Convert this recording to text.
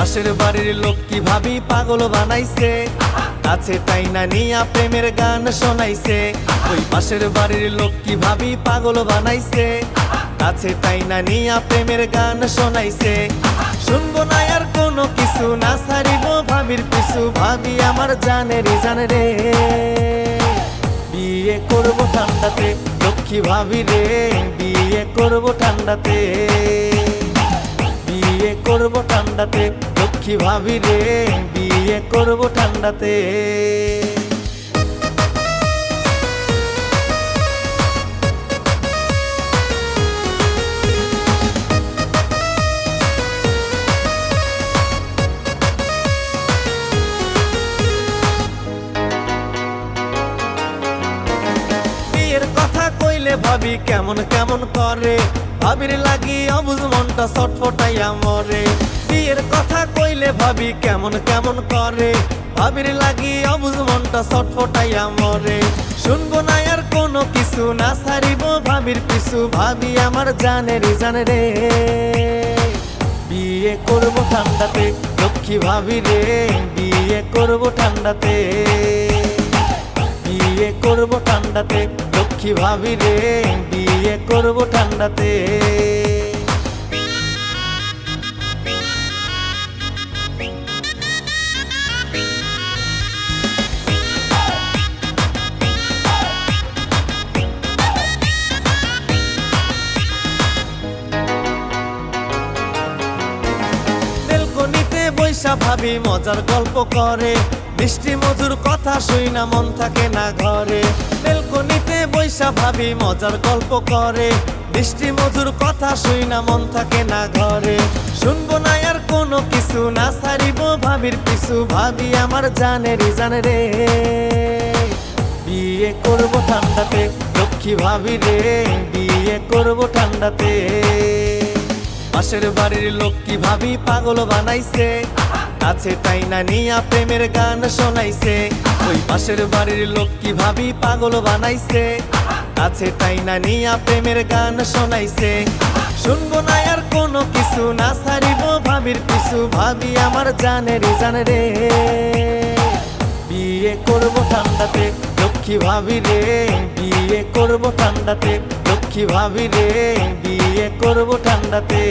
পাশের বাড়ির লোক কি ভাবি পাগল বানাইছে? কাছে তাই না নিয়া প্রেমের গান শোনাইছে। ওই পাশের বাড়ির লোক কি ভাবি পাগল বানাইছে? কাছে তাই না নিয়া প্রেমের গান শোনাইছে। শুনব না আর কোনো কিছু, না সারিব ভাবির পিছু। ভাবি আমার জানের জানে রে। বিয়ে করব ঠান্ডাতে, লক্ষ্মী ভাবি রে। বিয়ে করব ঠান্ডাতে। করব ঠান্ডাতে? লক্ষ্মী ভাবি রে বিয়ে করব ঠান্ডাতে। ভাবি কেমন কেমন করে? ভাবির লাগি অবুজ মনটা ছটফটাইয়া মরে। ভাবি কেমন কেমন করে? ভাবির লাগি অবুজ মনটা ছটফটাইয়া মরে শুনব না আর কোনো কিছু, না সারিব ভাবির পিছু। ভাবি আমার জানের জানে রে। বিয়ে করব ঠান্ডাতে, লক্ষ্মী ভাবি রে। বিয়ে করব ঠান্ডাতে, বিয়ে করব ঠান্ডাতে, লক্ষ্মী ভাবি রে। বিয়ে করব ঠান্ডাতে। বৈশা ভাবি, মজার গল্প করে। মিষ্টি মধুর কথা শুই না, মন থাকে না ঘরে। বেলকনিতে বৈশা ভাবি, মজার গল্প করে। মিষ্টি মধুর কথা শুই না, মন থাকে না ঘরে। শুনব না আর কোনো কিছু না সারিব ভাবির পিছু। ভাবি আমার জানের জানে রে। বিয়ে করব ঠান্ডাতে, লক্ষ্মী ভাবি রে। বিয়ে করব ঠান্ডাতে। পাশের বাড়ির লোক কি ভাবি পাগল বানাইছে। কাছে তাই না নিয়া প্রেমের গান শোনাইছে। ওই পাশের বাড়ির লোক কি ভাবি পাগল বানাইছে। কাছে তাই না নিয়া প্রেমের গান শোনাইছে। শুনব না আর কোনো কিছু না সারিব ভাবির পিছু, ভাবি আমার জানের জানে রে। বিয়ে করব ঠান্ডাতে, লক্ষ্মী ভাবি রে। বিয়ে করব ঠান্ডাতে, লক্ষ্মী ভাবি রে। বিয়ে করব ঠান্ডাতে।